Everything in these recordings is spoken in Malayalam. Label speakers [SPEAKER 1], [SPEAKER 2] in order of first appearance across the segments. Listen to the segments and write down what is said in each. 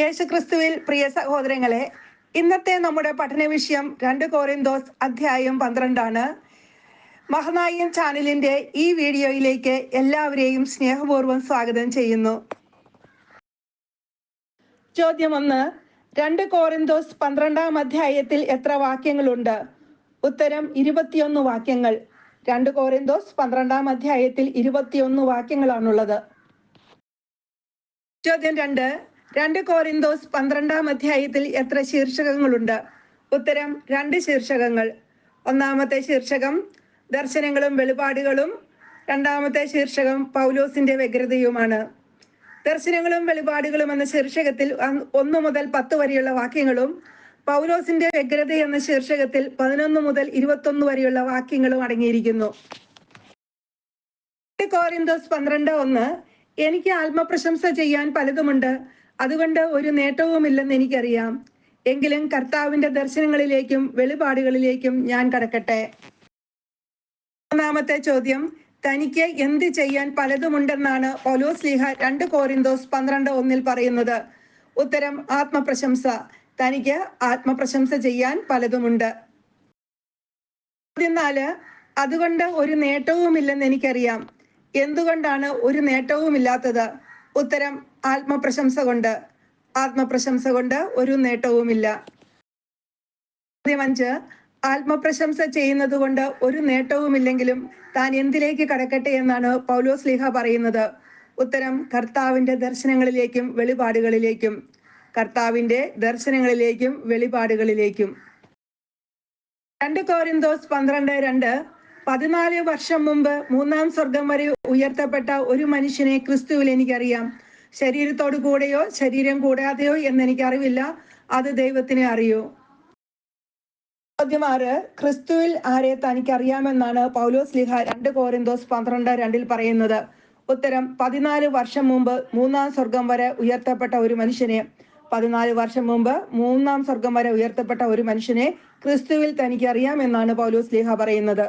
[SPEAKER 1] യേശുക്രിസ്തുവിൽ പ്രിയ സഹോദരങ്ങളെ ഇന്നത്തെ നമ്മുടെ പഠന വിഷയം രണ്ട് കോറിന്തോസ് അധ്യായം പന്ത്രണ്ടാണ്. മഹനായൻ ചാനലിന്റെ ഈ വീഡിയോയിലേക്ക് എല്ലാവരെയും സ്നേഹപൂർവം സ്വാഗതം ചെയ്യുന്നു. ചോദ്യം ഒന്ന് രണ്ട് കോറിന്തോസ് പന്ത്രണ്ടാം അധ്യായത്തിൽ എത്ര വാക്യങ്ങളുണ്ട്? ഉത്തരം ഇരുപത്തിയൊന്ന് വാക്യങ്ങൾ. രണ്ട് കോറിന്തോസ് പന്ത്രണ്ടാം അധ്യായത്തിൽ ഇരുപത്തിയൊന്ന് വാക്യങ്ങളാണുള്ളത്. ചോദ്യം രണ്ട് രണ്ട് കോരിന്തോസ് പന്ത്രണ്ടാം അധ്യായത്തിൽ എത്ര ശീർഷകങ്ങളുണ്ട്? ഉത്തരം രണ്ട് ശീർഷകങ്ങൾ. ഒന്നാമത്തെ ശീർഷകം ദർശനങ്ങളും വെളിപാടുകളും. രണ്ടാമത്തെ ശീർഷകം പൗലോസിന്റെ വ്യഗ്രതയുമാണ്. ദർശനങ്ങളും വെളിപാടുകളും എന്ന ശീർഷകത്തിൽ ഒന്നു മുതൽ പത്ത് വരെയുള്ള വാക്യങ്ങളും പൗലോസിന്റെ വ്യഗ്രത എന്ന ശീർഷകത്തിൽ പതിനൊന്ന് മുതൽ ഇരുപത്തൊന്ന് വരെയുള്ള വാക്യങ്ങളും അടങ്ങിയിരിക്കുന്നു. രണ്ട് കോറിന്തോസ് പന്ത്രണ്ട് ഒന്ന് എനിക്ക് ആത്മപ്രശംസ ചെയ്യാൻ പലതുമുണ്ട്. അതുകൊണ്ട് ഒരു നേട്ടവുമില്ലെന്ന് എനിക്കറിയാം. എങ്കിലും കർത്താവിന്റെ ദർശനങ്ങളിലേക്കും വെളിപാടുകളിലേക്കും ഞാൻ കടക്കട്ടെ. മൂന്നാമത്തെ ചോദ്യം തനിക്ക് എന്ത് ചെയ്യാൻ പലതുമുണ്ടെന്നാണ് പൗലോസ് ലീഹ രണ്ട് കോറിന്തോസ് പന്ത്രണ്ട് ഒന്നിൽ പറയുന്നത്. ഉത്തരം ആത്മപ്രശംസ. തനിക്ക് ആത്മപ്രശംസ ചെയ്യാൻ പലതുമുണ്ട്. ചോദ്യം നാല് അതുകൊണ്ട് ഒരു നേട്ടവുമില്ലെന്ന് എനിക്കറിയാം. എന്തുകൊണ്ടാണ് ഒരു നേട്ടവുമില്ലാത്തത്? ഉത്തരം ആത്മപ്രശംസ കൊണ്ട് ആത്മപ്രശംസ കൊണ്ട് ഒരു നേട്ടവുമില്ല. അഞ്ച് ആത്മപ്രശംസ ചെയ്യുന്നത് കൊണ്ട് ഒരു നേട്ടവുമില്ലെങ്കിലും താൻ എന്തിലേക്ക് കടക്കട്ടെ എന്നാണ് പൗലോസ് ലീഹ പറയുന്നത്. ഉത്തരം കർത്താവിന്റെ ദർശനങ്ങളിലേക്കും വെളിപാടുകളിലേക്കും. കർത്താവിന്റെ ദർശനങ്ങളിലേക്കും വെളിപാടുകളിലേക്കും. രണ്ട് കോരിന്തോസ് പന്ത്രണ്ട് രണ്ട് പതിനാല് വർഷം മുമ്പ് മൂന്നാം സ്വർഗം വരെ ഉയർത്തപ്പെട്ട ഒരു മനുഷ്യനെ ക്രിസ്തുവിൽ എനിക്കറിയാം. ശരീരത്തോടു കൂടെയോ ശരീരം കൂടാതെയോ എന്ന് എനിക്ക് അറിവില്ല അത് ദൈവത്തിനെ അറിയൂ. ചോദ്യം ക്രിസ്തുവിൽ ആരെ തനിക്ക് അറിയാമെന്നാണ് പൗലോസ് ലിഹ രണ്ട് കോരിന്തോസ് പന്ത്രണ്ട് രണ്ടിൽ പറയുന്നത്. ഉത്തരം പതിനാല് വർഷം മുമ്പ് മൂന്നാം സ്വർഗം വരെ ഉയർത്തപ്പെട്ട ഒരു മനുഷ്യനെ പതിനാല് വർഷം മുമ്പ് മൂന്നാം സ്വർഗം വരെ ഉയർത്തപ്പെട്ട ഒരു മനുഷ്യനെ ക്രിസ്തുവിൽ തനിക്ക് അറിയാമെന്നാണ് പൗലോസ് ലിഹ പറയുന്നത്.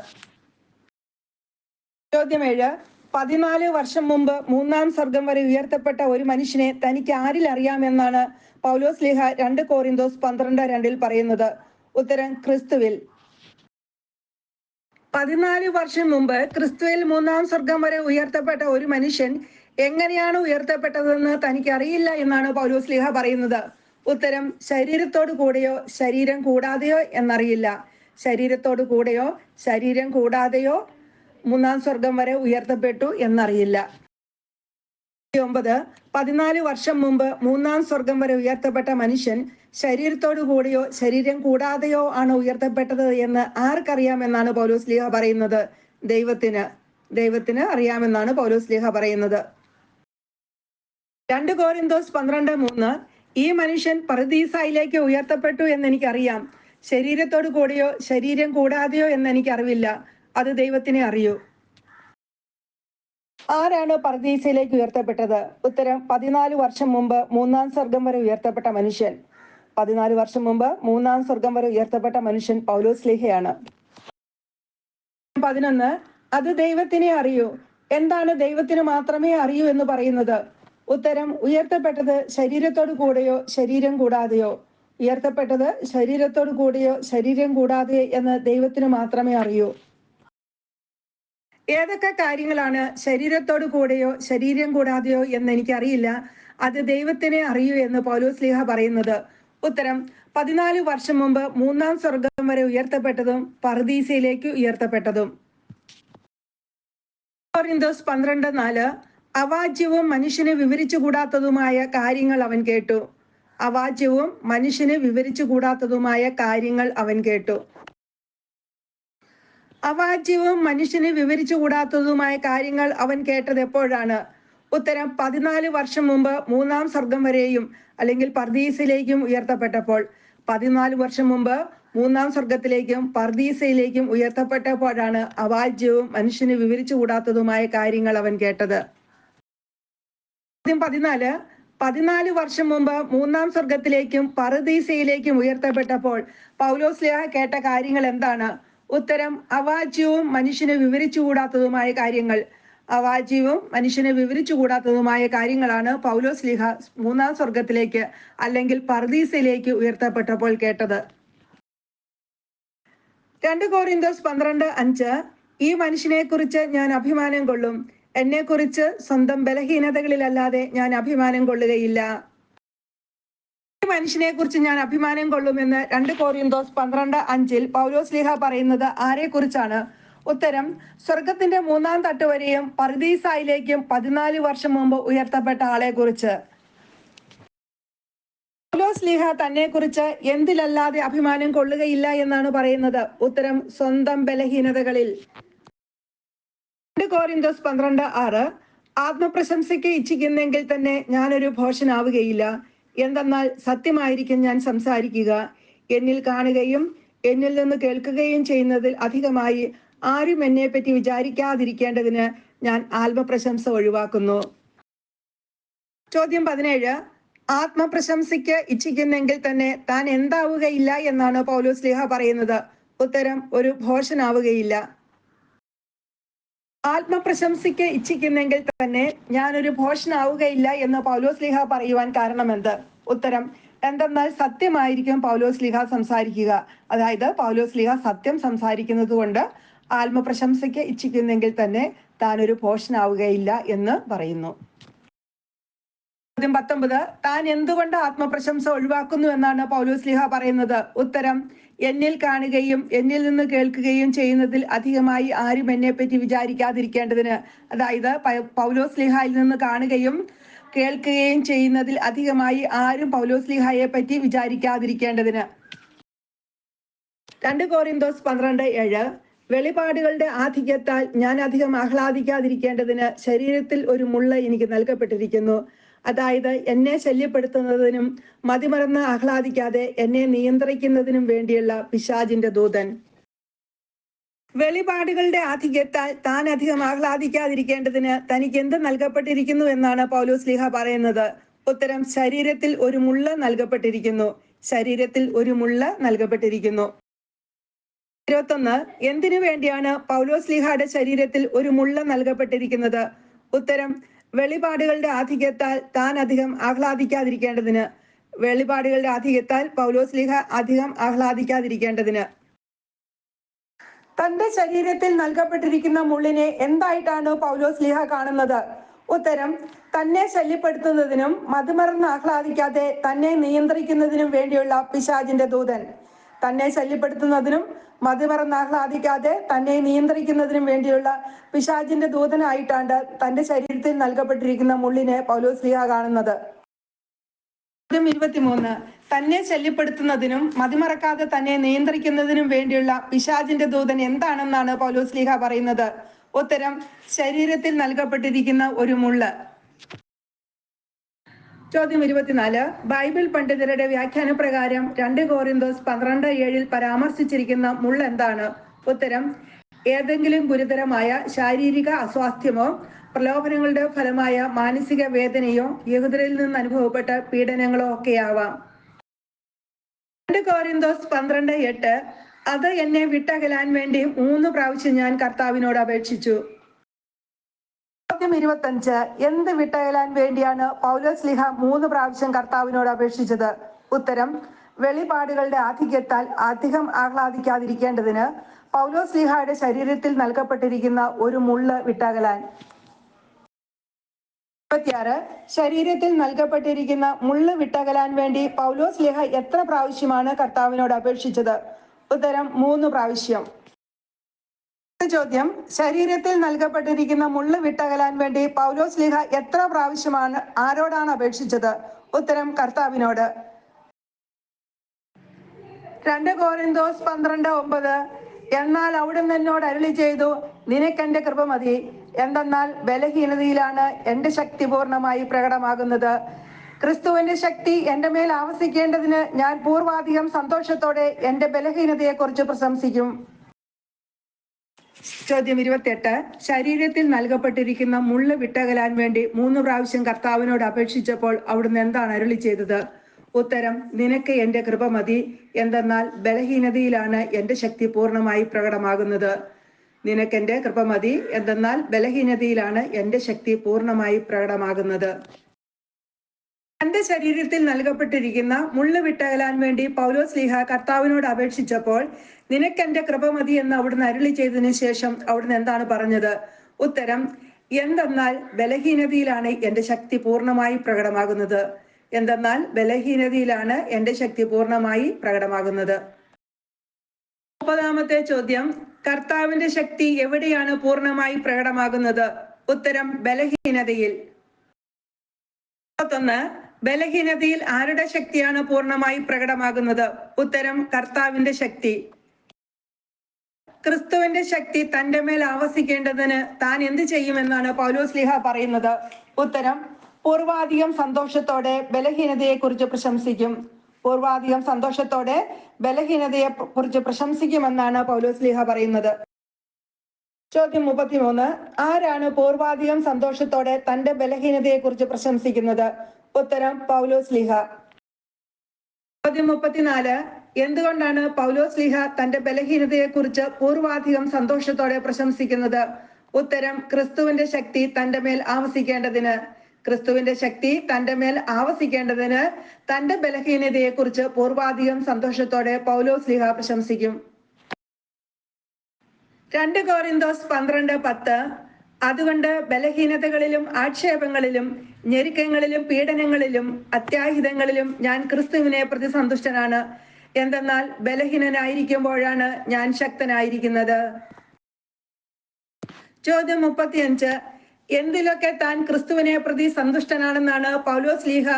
[SPEAKER 1] ചോദ്യം ഏഴ് പതിനാല് വർഷം മുമ്പ് മൂന്നാം സ്വർഗം വരെ ഉയർത്തപ്പെട്ട ഒരു മനുഷ്യനെ തനിക്ക് ആരിൽ അറിയാമെന്നാണ് പൗലോസ് ലിഹ രണ്ട് കോറിന്തോസ് പന്ത്രണ്ട് രണ്ടിൽ പറയുന്നത്. ഉത്തരം ക്രിസ്തുവിൽ. പതിനാല് വർഷം മുമ്പ് ക്രിസ്തുവിൽ മൂന്നാം സ്വർഗം വരെ ഉയർത്തപ്പെട്ട ഒരു മനുഷ്യൻ എങ്ങനെയാണ് ഉയർത്തപ്പെട്ടതെന്ന് തനിക്ക് അറിയില്ല എന്നാണ് പൗലോസ് ലിഹ പറയുന്നത്. ഉത്തരം ശരീരത്തോടു കൂടെയോ ശരീരം കൂടാതെയോ എന്നറിയില്ല. ശരീരത്തോടു കൂടെയോ ശരീരം കൂടാതെയോ മൂന്നാം സ്വർഗം വരെ ഉയർത്തപ്പെട്ടു എന്നറിയില്ല. ഒമ്പത് പതിനാല് വർഷം മുമ്പ് മൂന്നാം സ്വർഗം വരെ ഉയർത്തപ്പെട്ട മനുഷ്യൻ ശരീരത്തോടു കൂടിയോ ശരീരം കൂടാതെയോ ആണ് ഉയർത്തപ്പെട്ടത് എന്ന് ആർക്കറിയാമെന്നാണ് പൗലോസ് ലീഹ പറയുന്നത്? ദൈവത്തിന്. ദൈവത്തിന് അറിയാമെന്നാണ് പൗലോസ് ലീഹ പറയുന്നത്. രണ്ട് കോരിന്തോസ് പന്ത്രണ്ട് മൂന്ന് ഈ മനുഷ്യൻ പ്രതീസായിലേക്ക് ഉയർത്തപ്പെട്ടു എന്ന് എനിക്കറിയാം ശരീരത്തോടു കൂടിയോ ശരീരം കൂടാതെയോ എന്ന് എനിക്കറിവില്ല അത് ദൈവത്തിനെ അറിയൂ. ആരാണ് പർദീസയിലേക്ക് ഉയർത്തപ്പെട്ടത്? ഉത്തരം പതിനാല് വർഷം മുമ്പ് മൂന്നാം സ്വർഗം വരെ ഉയർത്തപ്പെട്ട മനുഷ്യൻ. പതിനാല് വർഷം മുമ്പ് മൂന്നാം സ്വർഗം വരെ ഉയർത്തപ്പെട്ട മനുഷ്യൻ പൗലോസ് ലേഹയാണ് പതിനൊന്ന് അത് ദൈവത്തിനെ അറിയൂ. എന്താണ് ദൈവത്തിന് മാത്രമേ അറിയൂ എന്ന് പറയുന്നത്? ഉത്തരം ഉയർത്തപ്പെട്ടത് ശരീരത്തോടു കൂടെയോ ശരീരം കൂടാതെയോ? ഉയർത്തപ്പെട്ടത് ശരീരത്തോടു കൂടെയോ ശരീരം കൂടാതെ എന്ന് ദൈവത്തിന് മാത്രമേ അറിയൂ. ഏതൊക്കെ കാര്യങ്ങളാണ് ശരീരത്തോടു കൂടെയോ ശരീരം കൂടാതെയോ എന്ന് എനിക്കറിയില്ല. അത് ദൈവത്തിനെ അറിയൂ എന്ന് പൗലോസ് ലീഹ പറയുന്നത്. ഉത്തരം പതിനാല് വർഷം മുമ്പ് മൂന്നാം സ്വർഗം വരെ ഉയർത്തപ്പെട്ടതും പർദീസയിലേക്ക് ഉയർത്തപ്പെട്ടതും. പന്ത്രണ്ട് നാല് അവാജ്യവും മനുഷ്യന് വിവരിച്ചുകൂടാത്തതുമായ കാര്യങ്ങൾ അവൻ കേട്ടു. അവാജ്യവും മനുഷ്യനെ വിവരിച്ചു കൂടാത്തതുമായ കാര്യങ്ങൾ അവൻ കേട്ടു. അവാജ്യവും മനുഷ്യന് വിവരിച്ചുകൂടാത്തതുമായ കാര്യങ്ങൾ അവൻ കേട്ടത് എപ്പോഴാണ്? ഉത്തരം പതിനാല് വർഷം മുമ്പ് മൂന്നാം സ്വർഗം വരെയും അല്ലെങ്കിൽ പർദീസിലേക്കും ഉയർത്തപ്പെട്ടപ്പോൾ. പതിനാല് വർഷം മുമ്പ് മൂന്നാം സ്വർഗത്തിലേക്കും പർദീസയിലേക്കും ഉയർത്തപ്പെട്ടപ്പോഴാണ് അവാജ്യവും മനുഷ്യന് വിവരിച്ചുകൂടാത്തതുമായ കാര്യങ്ങൾ അവൻ കേട്ടത്. പതിനാല്. പതിനാല് വർഷം മുമ്പ് മൂന്നാം സ്വർഗത്തിലേക്കും പറുദീസയിലേക്കും ഉയർത്തപ്പെട്ടപ്പോൾ പൗലോസ് ലേഹ കേട്ട കാര്യങ്ങൾ എന്താണ്? ഉത്തരം അവാച്യവും മനുഷ്യന് വിവരിച്ചുകൂടാത്തതുമായ കാര്യങ്ങൾ. അവാജ്യവും മനുഷ്യനെ വിവരിച്ചു കൂടാത്തതുമായ കാര്യങ്ങളാണ് പൗലോസ് ലിഹ മൂന്നാം സ്വർഗത്തിലേക്ക് അല്ലെങ്കിൽ പർദീസയിലേക്ക് ഉയർത്തപ്പെട്ടപ്പോൾ കേട്ടത്. രണ്ട് കോറിന്തോസ് പന്ത്രണ്ട് അഞ്ച് ഈ മനുഷ്യനെ കുറിച്ച് ഞാൻ അഭിമാനം കൊള്ളും. എന്നെ കുറിച്ച് സ്വന്തം ബലഹീനതകളിലല്ലാതെ ഞാൻ അഭിമാനം കൊള്ളുകയില്ല. മനുഷ്യനെ കുറിച്ച് ഞാൻ അഭിമാനം കൊള്ളുമെന്ന് രണ്ട് കോറിന്തോസ് പന്ത്രണ്ട് അഞ്ചിൽ പൗലോസ് ലീഹ പറയുന്നത് ആരെ കുറിച്ചാണ് ഉത്തരം സ്വർഗത്തിന്റെ മൂന്നാം തട്ട് വരെയും പർദീസായിലേക്കും പതിനാല് വർഷം മുമ്പ് ഉയർത്തപ്പെട്ട ആളെ കുറിച്ച് പൗലോസ് ലീഹ തന്നെ കുറിച്ച് എന്തിലല്ലാതെ അഭിമാനം കൊള്ളുകയില്ല എന്നാണ് പറയുന്നത്. ഉത്തരം സ്വന്തം ബലഹീനതകളിൽ. രണ്ട് കോരിന്തോസ് പന്ത്രണ്ട് ആറ് ആത്മപ്രശംസയ്ക്ക് ഇച്ഛിക്കുന്നെങ്കിൽ തന്നെ ഞാനൊരു ഭോഷനാവുകയില്ല. എന്തെന്നാൽ സത്യമായിരിക്കും ഞാൻ സംസാരിക്കുക. എന്നിൽ കാണുകയും എന്നിൽ നിന്ന് കേൾക്കുകയും ചെയ്യുന്നതിൽ അധികമായി ആരും എന്നെ പറ്റി വിചാരിക്കാതിരിക്കേണ്ടതിന് ഞാൻ ആത്മപ്രശംസ ഒഴിവാക്കുന്നു. ചോദ്യം പതിനേഴ്. ആത്മപ്രശംസയ്ക്ക് ഇച്ഛിക്കുന്നെങ്കിൽ തന്നെ താൻ എന്താവുകയില്ല എന്നാണ് പൗലോസ് ലിഹ പറയുന്നത്. ഉത്തരം ഒരു ഭോഷനാവുകയില്ല. ആത്മപ്രശംസയ്ക്ക് ഇച്ഛിക്കുന്നെങ്കിൽ തന്നെ ഞാനൊരു ഭോഷനാവുകയില്ല എന്ന് പൗലോസ് ലിഹ പറയുവാൻ കാരണമെന്ത്? ഉത്തരം എന്തെന്നാൽ സത്യമായിരിക്കും പൗലോസ് ലിഹ സംസാരിക്കുക. അതായത് പൗലോസ് ലിഹ സത്യം സംസാരിക്കുന്നത് കൊണ്ട് ആത്മപ്രശംസയ്ക്ക് ഇച്ഛിക്കുന്നെങ്കിൽ തന്നെ താൻ ഒരു ഭോഷനാവുകയില്ല എന്ന് പറയുന്നു. പത്തൊമ്പത് താൻ എന്തുകൊണ്ട് ആത്മപ്രശംസ ഒഴിവാക്കുന്നു എന്നാണ് പൗലോസ് ലിഹ പറയുന്നത്? ഉത്തരം എന്നിൽ കാണുകയും എന്നിൽ നിന്ന് കേൾക്കുകയും ചെയ്യുന്നതിൽ അധികമായി ആരും എന്നെ പറ്റി വിചാരിക്കാതിരിക്കേണ്ടതിന് അതായത് പൗലോസ് ലിഹായിൽ നിന്ന് കാണുകയും കേൾക്കുകയും ചെയ്യുന്നതിൽ അധികമായി ആരും പൗലോസ് ലിഹായെ പറ്റി വിചാരിക്കാതിരിക്കേണ്ടതിന്. രണ്ട് കോറിന്തോസ് പന്ത്രണ്ട് ഏഴ് വെളിപാടുകളുടെ ആധിക്യത്താൽ ഞാൻ അധികം ആഹ്ലാദിക്കാതിരിക്കേണ്ടതിന് ശരീരത്തിൽ ഒരു മുള്ള എനിക്ക് നൽകപ്പെട്ടിരിക്കുന്നു. അതായത് എന്നെ ശല്യപ്പെടുത്തുന്നതിനും മതിമറന്ന് ആഹ്ലാദിക്കാതെ എന്നെ നിയന്ത്രിക്കുന്നതിനും വേണ്ടിയുള്ള പിശാജിന്റെ ദൂതൻ. വെളിപാടുകളുടെ ആധിക്യത്താൽ താൻ അധികം ആഹ്ലാദിക്കാതിരിക്കേണ്ടതിന് തനിക്ക് എന്ത് നൽകപ്പെട്ടിരിക്കുന്നു എന്നാണ് പൗലോസ് ലീഹ പറയുന്നത്. ഉത്തരം ശരീരത്തിൽ ഒരു മുള്ള നൽകപ്പെട്ടിരിക്കുന്നു. ശരീരത്തിൽ ഒരു മുള്ള നൽകപ്പെട്ടിരിക്കുന്നു. ഇരുപത്തൊന്ന് എന്തിനു വേണ്ടിയാണ് പൗലോസ് ലീഹയുടെ ശരീരത്തിൽ ഒരു മുള്ള നൽകപ്പെട്ടിരിക്കുന്നത്? ഉത്തരം വെളിപാടുകളുടെ ആധിക്യത്താൽ താൻ അധികം ആഹ്ലാദിക്കാതിരിക്കേണ്ടതിന് വെളിപാടുകളുടെ ആധിക്യത്താൽ പൗലോസ് ലീഹ അധികം ആഹ്ലാദിക്കാതിരിക്കേണ്ടതിന്. തന്റെ ശരീരത്തിൽ നൽകപ്പെട്ടിരിക്കുന്ന മുള്ളിനെ എന്തായിട്ടാണ് പൗലോസ് ലീഹ കാണുന്നത്? ഉത്തരം തന്നെ ശല്യപ്പെടുത്തുന്നതിനും മതിമറന്ന് ആഹ്ലാദിക്കാതെ തന്നെ നിയന്ത്രിക്കുന്നതിനും വേണ്ടിയുള്ള പിശാജിന്റെ ദൂതൻ. തന്നെ ശല്യപ്പെടുത്തുന്നതിനും മതിമറന്ന് ആഹ്ലാദിക്കാതെ തന്നെ നിയന്ത്രിക്കുന്നതിനും വേണ്ടിയുള്ള പിശാചിന്റെ ദൂതനായിട്ടാണ് തന്റെ ശരീരത്തിൽ നൽകപ്പെട്ടിരിക്കുന്ന മുള്ളിനെ പൗലോസ് ലീഹ കാണുന്നത്. ഇരുപത്തിമൂന്ന്. തന്നെ ശല്യപ്പെടുത്തുന്നതിനും മതിമറക്കാതെ തന്നെ നിയന്ത്രിക്കുന്നതിനും വേണ്ടിയുള്ള പിശാചിന്റെ ദൂതൻ എന്താണെന്നാണ് പൗലോസ് ലീഹ പറയുന്നത്? ഉത്തരം ശരീരത്തിൽ നൽകപ്പെട്ടിരിക്കുന്ന ഒരു മുള്ള്. ചോദ്യം ഇരുപത്തിനാല്. ബൈബിൾ പണ്ഡിതരുടെ വ്യാഖ്യാന പ്രകാരം രണ്ട് കോറിന്തോസ് പന്ത്രണ്ട് ഏഴിൽ പരാമർശിച്ചിരിക്കുന്ന മുള്ള എന്താണ്? ഉത്തരം ഏതെങ്കിലും ഗുരുതരമായ ശാരീരിക അസ്വാസ്ഥ്യമോ പ്രലോഭനങ്ങളുടെ ഫലമായ മാനസിക വേദനയോ യഹൂദരിൽ നിന്ന് അനുഭവപ്പെട്ട പീഡനങ്ങളോ ഒക്കെയാവാം. രണ്ട് കോരിന്തോസ് പന്ത്രണ്ട് എട്ട് അത് എന്നെ വിട്ടകലാൻ വേണ്ടി മൂന്ന് പ്രാവശ്യം ഞാൻ കർത്താവിനോട് അപേക്ഷിച്ചു. ചോദ്യം ഇരുപത്തഞ്ച്. എന്ത് വിട്ടയലാൻ വേണ്ടിയാണ് പൗലോസ് ലിഹ മൂന്ന് പ്രാവശ്യം കർത്താവിനോട് അപേക്ഷിച്ചത്? ഉത്തരം വെളിപാടുകളുടെ ആധിക്യത്താൽ അധികം ആഹ്ലാദിക്കാതിരിക്കേണ്ടതിന് പൗലോസ് ലിഹയുടെ ശരീരത്തിൽ നൽകപ്പെട്ടിരിക്കുന്ന ഒരു മുള്ള് വിട്ടകലാൻ. ഇരുപത്തിയാറ്. ശരീരത്തിൽ നൽകപ്പെട്ടിരിക്കുന്ന മുള്ള് വിട്ടകലാൻ വേണ്ടി പൗലോസ് ലിഹ എത്ര പ്രാവശ്യമാണ് കർത്താവിനോട് അപേക്ഷിച്ചത്? ഉത്തരം മൂന്ന് പ്രാവശ്യം. ചോദ്യം. ശരീരത്തിൽ നൽകപ്പെട്ടിരിക്കുന്ന മുള്ള് വിട്ടകലാൻ വേണ്ടി പൗലോസ് ലിഹ എത്ര പ്രാവശ്യമാണ് ആരോടാണ് അപേക്ഷിച്ചത്? ഉത്തരം കർത്താവിനോട്. രണ്ട് കോരിന്തോസ് പന്ത്രണ്ട് ഒമ്പത്. എന്നാൽ അവിടുന്ന് എന്നോട് അരുളി ചെയ്തു നിനക്ക് നിനക്കെന്റെ കൃപ മതി. എന്തെന്നാൽ ബലഹീനതയിലാണ് എന്റെ ശക്തി പൂർണമായി പ്രകടമാകുന്നത്. ക്രിസ്തുവിന്റെ ശക്തി എന്റെ മേൽ ആവസിക്കേണ്ടതിന് ഞാൻ പൂർവാധികം സന്തോഷത്തോടെ എന്റെ ബലഹീനതയെക്കുറിച്ച് പ്രശംസിക്കും. ചോദ്യം ഇരുപത്തെട്ട് ശരീരത്തിൽ നൽകപ്പെട്ടിരിക്കുന്ന മുള്ള് വിട്ടകലാൻ വേണ്ടി മൂന്ന് പ്രാവശ്യം കർത്താവിനോട് അപേക്ഷിച്ചപ്പോൾ അവിടുന്ന് എന്താണ് അരുളി ചെയ്തത്? ഉത്തരം നിനക്ക് എന്റെ കൃപ മതി. എന്തെന്നാൽ ബലഹീനതയിലാണ് എന്റെ ശക്തി പൂർണമായി പ്രകടമാകുന്നത്. നിനക്കെന്റെ കൃപ മതി. എന്തെന്നാൽ ബലഹീനതയിലാണ് എന്റെ ശക്തി പൂർണമായി പ്രകടമാകുന്നത്. തന്റെ ശരീരത്തിൽ നൽകപ്പെട്ടിരിക്കുന്ന മുള്ളു വിട്ടകലാൻ വേണ്ടി പൗലോസ് ലീഹ കർത്താവിനോട് അപേക്ഷിച്ചപ്പോൾ നിനക്കെന്റെ കൃപ മതി എന്ന് അവിടുന്ന് അരുളി ചെയ്തതിനു ശേഷം അവിടുന്ന് എന്താണ് പറഞ്ഞത്? ഉത്തരം എന്തെന്നാൽ ബലഹീനതയിലാണ് എന്റെ ശക്തി പൂർണമായി പ്രകടമാകുന്നത്. എന്തെന്നാൽ ബലഹീനതയിലാണ് എന്റെ ശക്തി പൂർണമായി പ്രകടമാകുന്നത്. മുപ്പതാമത്തെ ചോദ്യം കർത്താവിന്റെ ശക്തി എവിടെയാണ് പൂർണമായി പ്രകടമാകുന്നത്? ഉത്തരം ബലഹീനതയിൽ. മുപ്പത്തൊന്ന് ബലഹീനതയിൽ ആരുടെ ശക്തിയാണ് പൂർണമായി പ്രകടമാകുന്നത്? ഉത്തരം കർത്താവിന്റെ ശക്തി. ക്രിസ്തുവിന്റെ ശക്തി തന്റെ മേൽ ആവസിക്കേണ്ടതിന് താൻ എന്ത് ചെയ്യുമെന്നാണ് പൗലോസ് ലിഹ പറയുന്നത്. ഉത്തരം പൂർവാധികം സന്തോഷത്തോടെ ബലഹീനതയെ കുറിച്ച് പ്രശംസിക്കും. പൂർവാധികം സന്തോഷത്തോടെ ബലഹീനതയെ കുറിച്ച് പ്രശംസിക്കുമെന്നാണ് പൗലോസ് ലിഹ പറയുന്നത്. ചോദ്യം മുപ്പത്തിമൂന്ന് ആരാണ് പൂർവാധികം സന്തോഷത്തോടെ തന്റെ ബലഹീനതയെ കുറിച്ച് പ്രശംസിക്കുന്നത്? ഉത്തരം പൗലോസ് ലിഹ. ചോദ്യം മുപ്പത്തിനാല്. എന്തുകൊണ്ടാണ് പൗലോസ് ലിഹ തന്റെ ബലഹീനതയെ കുറിച്ച് പൂർവാധികം സന്തോഷത്തോടെ പ്രശംസിക്കുന്നത്? ഉത്തരം ക്രിസ്തുവിന്റെ ശക്തി തന്റെ മേൽ ആവസിക്കേണ്ടതിന്. ക്രിസ്തുവിന്റെ ശക്തി തന്റെ മേൽ ആവസിക്കേണ്ടതിന് തന്റെ ബലഹീനതയെ കുറിച്ച് പൂർവാധികം സന്തോഷത്തോടെ പൗലോസ് ലിഹ പ്രശംസിക്കും. രണ്ട് കോറിന്തോസ് പന്ത്രണ്ട് പത്ത്. അതുകൊണ്ട് ബലഹീനതകളിലും ആക്ഷേപങ്ങളിലും ഞെരുക്കങ്ങളിലും പീഡനങ്ങളിലും അത്യാഹിതങ്ങളിലും ഞാൻ ക്രിസ്തുവിനെ പ്രതി സന്തുഷ്ടനാണ്. എന്തെന്നാൽ ബലഹീനനായിരിക്കുമ്പോഴാണ് ഞാൻ ശക്തനായിരിക്കുന്നത്. ചോദ്യം മുപ്പത്തിയഞ്ച്. എന്തിലൊക്കെ താൻ ക്രിസ്തുവിനെ പ്രതി സന്തുഷ്ടനാണെന്നാണ് പൗലോസ് ലീഹ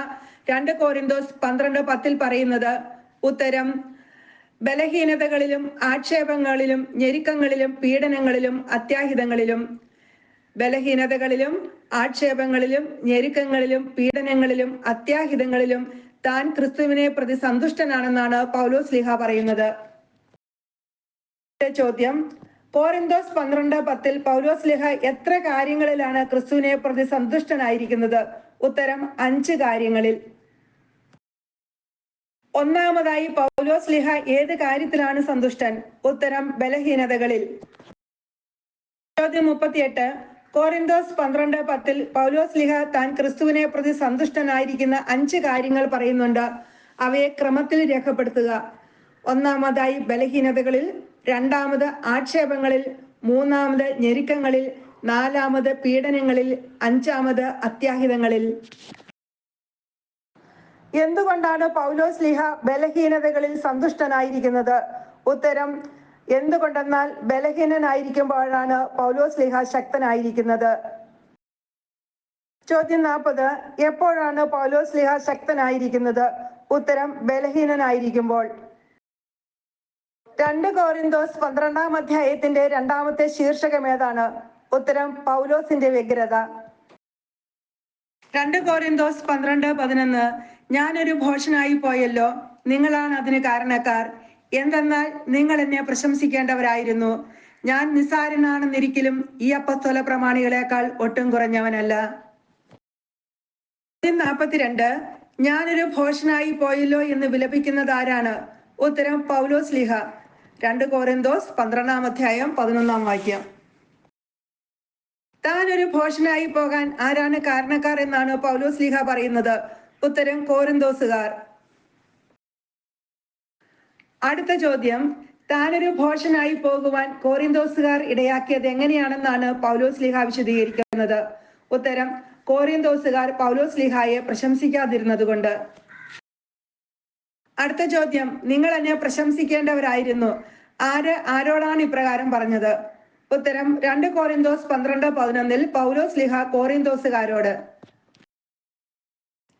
[SPEAKER 1] രണ്ട് കോരിന്തോസ് പന്ത്രണ്ട് പത്തിൽ പറയുന്നത്. ഉത്തരം ബലഹീനതകളിലും ആക്ഷേപങ്ങളിലും ഞെരുക്കങ്ങളിലും പീഡനങ്ങളിലും അത്യാഹിതങ്ങളിലും. ബലഹീനതകളിലും ആക്ഷേപങ്ങളിലും ഞെരുക്കങ്ങളിലും പീഡനങ്ങളിലും അത്യാഹിതങ്ങളിലും താൻ ക്രിസ്തുവിനെ പ്രതി സന്തുഷ്ടനാണെന്നാണ് പൗലോസ് ലിഹ പറയുന്നത്. ചോദ്യം കോറിന്തോസ് പന്ത്രണ്ട് പത്തിൽ പൗലോസ് ലിഹ എത്ര കാര്യങ്ങളിലാണ് ക്രിസ്തുവിനെ പ്രതി സന്തുഷ്ടനായിരിക്കുന്നത്? ഉത്തരം അഞ്ച് കാര്യങ്ങളിൽ. ഒന്നാമതായി പൗലോസ് ലിഹ ഏത് കാര്യത്തിലാണ് സന്തുഷ്ടൻ? ഉത്തരം ബലഹീനതകളിൽ. ചോദ്യം മുപ്പത്തിയെട്ട് കോറിന്തോസ് പന്ത്രണ്ട് പത്തിൽ പൗലോസ് ലിഹ താൻ ക്രിസ്തുവിനെ പ്രതി സന്തുഷ്ടനായിരിക്കുന്ന അഞ്ച് കാര്യങ്ങൾ പറയുന്നുണ്ട്. അവയെ ക്രമത്തിൽ രേഖപ്പെടുത്തുക. ഒന്നാമതായി ബലഹീനതകളിൽ രണ്ടാമത് ആക്ഷേപങ്ങളിൽ മൂന്നാമത് ഞെരുക്കങ്ങളിൽ നാലാമത് പീഡനങ്ങളിൽ അഞ്ചാമത് അത്യാഹിതങ്ങളിൽ. എന്തുകൊണ്ടാണ് പൗലോസ് ലിഹ ബലഹീനതകളിൽ സന്തുഷ്ടനായിരിക്കുന്നത്? ഉത്തരം എന്തുകൊണ്ടെന്നാൽ ബലഹീനനായിരിക്കുമ്പോഴാണ് പൗലോസ് ലിഹ ശക്തനായിരിക്കുന്നത്. ചോദ്യം നാൽപ്പത് എപ്പോഴാണ് പൗലോസ് ലിഹ ശക്തനായിരിക്കുന്നത്? ഉത്തരം ബലഹീനനായിരിക്കുമ്പോൾ. രണ്ട് കോറിന്തോസ് പന്ത്രണ്ടാം അധ്യായത്തിന്റെ രണ്ടാമത്തെ ശീർഷകം ഏതാണ്? ഉത്തരം പൗലോസിന്റെ വ്യഗ്രത. രണ്ട് കോറിന്തോസ് പന്ത്രണ്ട് പതിനൊന്ന് ഞാനൊരു ഭോഷനായി പോയല്ലോ നിങ്ങളാണ് അതിന് കാരണക്കാർ. എന്തെന്നാൽ നിങ്ങൾ എന്നെ പ്രശംസിക്കേണ്ടവരായിരുന്നു. ഞാൻ നിസ്സാരനാണെന്നിരിക്കലും ഈ അപ്പസ്തോല പ്രമാണികളെക്കാൾ ഒട്ടും കുറഞ്ഞവനല്ല. നാൽപ്പത്തിരണ്ട് ഞാനൊരു ഭോഷനായി പോയല്ലോ എന്ന് വിലപിക്കുന്നത് ആരാണ്? ഉത്തരം പൗലോസ് ലിഹ. രണ്ട് കോരന്തോസ് പന്ത്രണ്ടാം അധ്യായം പതിനൊന്നാം വാക്യം. താൻ ഒരു ഭോഷനായി പോകാൻ ആരാണ് കാരണക്കാർ എന്നാണ് പൗലോസ് ലിഹ പറയുന്നത്. ഉത്തരം കോറിന്തോസുകാർ അടുത്ത ചോദ്യം താനൊരു ഭോഷനായി പോകുവാൻ കോറിന്തോസുകാർ ഇടയാക്കിയത് എങ്ങനെയാണെന്നാണ് പൗലോസ് ലിഹ വിശദീകരിക്കുന്നത്. ഉത്തരം കോറിന്തോസുകാർ പൗലോസ് ലിഹായെ പ്രശംസിക്കാതിരുന്നത് കൊണ്ട് അടുത്ത ചോദ്യം നിങ്ങൾ എന്നെ പ്രശംസിക്കേണ്ടവരായിരുന്നു. ആര് ആരോടാണ് ഇപ്രകാരം പറഞ്ഞത്? ഉത്തരം രണ്ട് കോറിന്തോസ് പന്ത്രണ്ട് പതിനൊന്നിൽ പൗലോസ് ലിഹ കോറിന്തോസുകാരോട്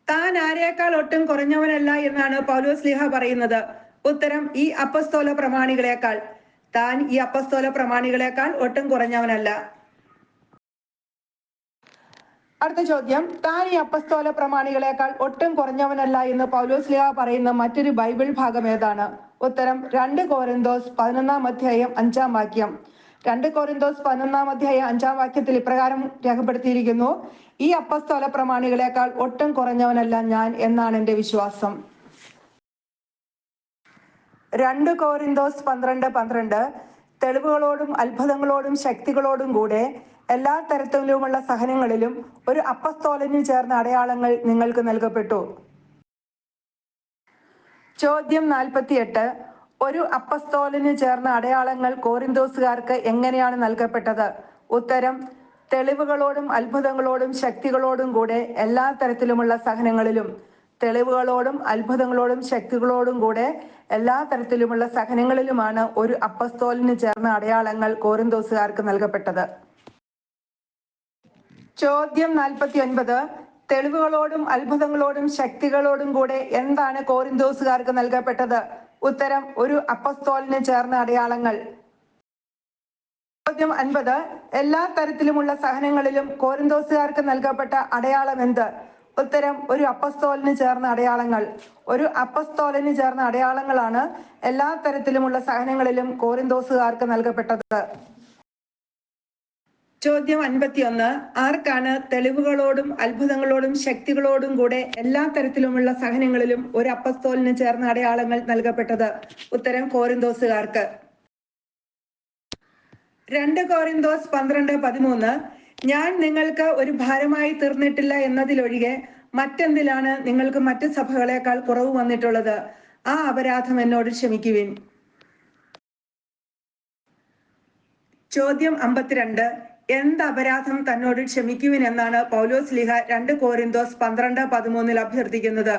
[SPEAKER 1] താൻ ആരേക്കാൾ ഒട്ടും കുറഞ്ഞവനല്ല എന്നാണ് പൗലോസ് ലിഹ പറയുന്നത്. ഉത്തരം ഈ അപ്പസ്തോല പ്രമാണികളെക്കാൾ. താൻ ഈ അപ്പസ്തോല പ്രമാണികളെക്കാൾ ഒട്ടും കുറഞ്ഞവനല്ല. അടുത്ത ചോദ്യം. താൻ ഈ അപ്പസ്തോല പ്രമാണികളെക്കാൾ ഒട്ടും കുറഞ്ഞവനല്ല എന്ന് പൗലോസ് ലിയ പറയുന്ന മറ്റൊരു ബൈബിൾ ഭാഗം ഏതാണ്? ഉത്തരം രണ്ട് കോരന്തോസ് പതിനൊന്നാം അധ്യായം അഞ്ചാം വാക്യം. രണ്ട് കോരന്തോസ് പതിനൊന്നാം അധ്യായം അഞ്ചാം വാക്യത്തിൽ ഇപ്രകാരം രേഖപ്പെടുത്തിയിരിക്കുന്നു. ഈ അപ്പസ്തോല പ്രമാണികളെക്കാൾ ഒട്ടും കുറഞ്ഞവനല്ല ഞാൻ എന്നാണ് എന്റെ വിശ്വാസം. രണ്ട് കോറിന്തോസ് പന്ത്രണ്ട് പന്ത്രണ്ട് തെളിവുകളോടും അത്ഭുതങ്ങളോടും ശക്തികളോടും കൂടെ എല്ലാ തരത്തിലുമുള്ള സഹനങ്ങളിലും ഒരു അപ്പസ്തോലന് ചേർന്ന അടയാളങ്ങൾ നിങ്ങൾക്ക് നൽകപ്പെട്ടു. ചോദ്യം നാൽപ്പത്തിയെട്ട്. ഒരു അപ്പസ്തോലിന് ചേർന്ന അടയാളങ്ങൾ കോറിന്തോസുകാർക്ക് എങ്ങനെയാണ് നൽകപ്പെട്ടത്? ഉത്തരം തെളിവുകളോടും അത്ഭുതങ്ങളോടും ശക്തികളോടും കൂടെ എല്ലാ തരത്തിലുമുള്ള സഹനങ്ങളിലും. തെളിവുകളോടും അത്ഭുതങ്ങളോടും ശക്തികളോടും കൂടെ എല്ലാ തരത്തിലുമുള്ള സഹനങ്ങളിലുമാണ് ഒരു അപ്പസ്തോലിന് ചേർന്ന അടയാളങ്ങൾ കോരിന്തോസുകാർക്ക് നൽകപ്പെട്ടത്. ചോദ്യം നാൽപ്പത്തി ഒൻപത് തെളിവുകളോടും അത്ഭുതങ്ങളോടും ശക്തികളോടും കൂടെ എന്താണ് കോരിന്തോസുകാർക്ക് നൽകപ്പെട്ടത്? ഉത്തരം ഒരു അപ്പസ്തോലിന് ചേർന്ന അടയാളങ്ങൾ. ചോദ്യം അൻപത് എല്ലാ തരത്തിലുമുള്ള സഹനങ്ങളിലും കോരിന്തോസുകാർക്ക് നൽകപ്പെട്ട അടയാളം എന്ത്? ഉത്തരം ഒരു അപ്പസ്തോലിന് ചേർന്ന അടയാളങ്ങൾ. ഒരു അപ്പസ്തോലിന് ചേർന്ന അടയാളങ്ങളാണ് എല്ലാ തരത്തിലുമുള്ള സഹനങ്ങളിലും കോരിന്തോസുകാർക്ക് നൽകപ്പെട്ടത്. ചോദ്യം അൻപത്തിയൊന്ന്. ആർക്കാണ് തെളിവുകളോടും അത്ഭുതങ്ങളോടും ശക്തികളോടും കൂടെ എല്ലാ തരത്തിലുമുള്ള സഹനങ്ങളിലും ഒരു അപ്പസ്തോലിന് ചേർന്ന അടയാളങ്ങൾ നൽകപ്പെട്ടത്? ഉത്തരം കോരിന്തോസുകാർക്ക്. രണ്ട് കോറിന്തോസ് പന്ത്രണ്ട് പതിമൂന്ന്. ഞാൻ നിങ്ങൾക്ക് ഒരു ഭാരമായി തീർന്നിട്ടില്ല എന്നതിലൊഴികെ മറ്റെന്തിലാണ് നിങ്ങൾക്ക് മറ്റു സഭകളെക്കാൾ കുറവ് വന്നിട്ടുള്ളത്? ആ അപരാധം എന്നോട് ക്ഷമിക്കുവിൻ. ചോദ്യം അമ്പത്തിരണ്ട്. എന്ത് അപരാധം തന്നോട് ക്ഷമിക്കുവിൻ എന്നാണ് പൗലോസ് ലിഹ രണ്ട് കോരിന്തോസ് പന്ത്രണ്ട് പതിമൂന്നിൽ അഭ്യർത്ഥിക്കുന്നത്.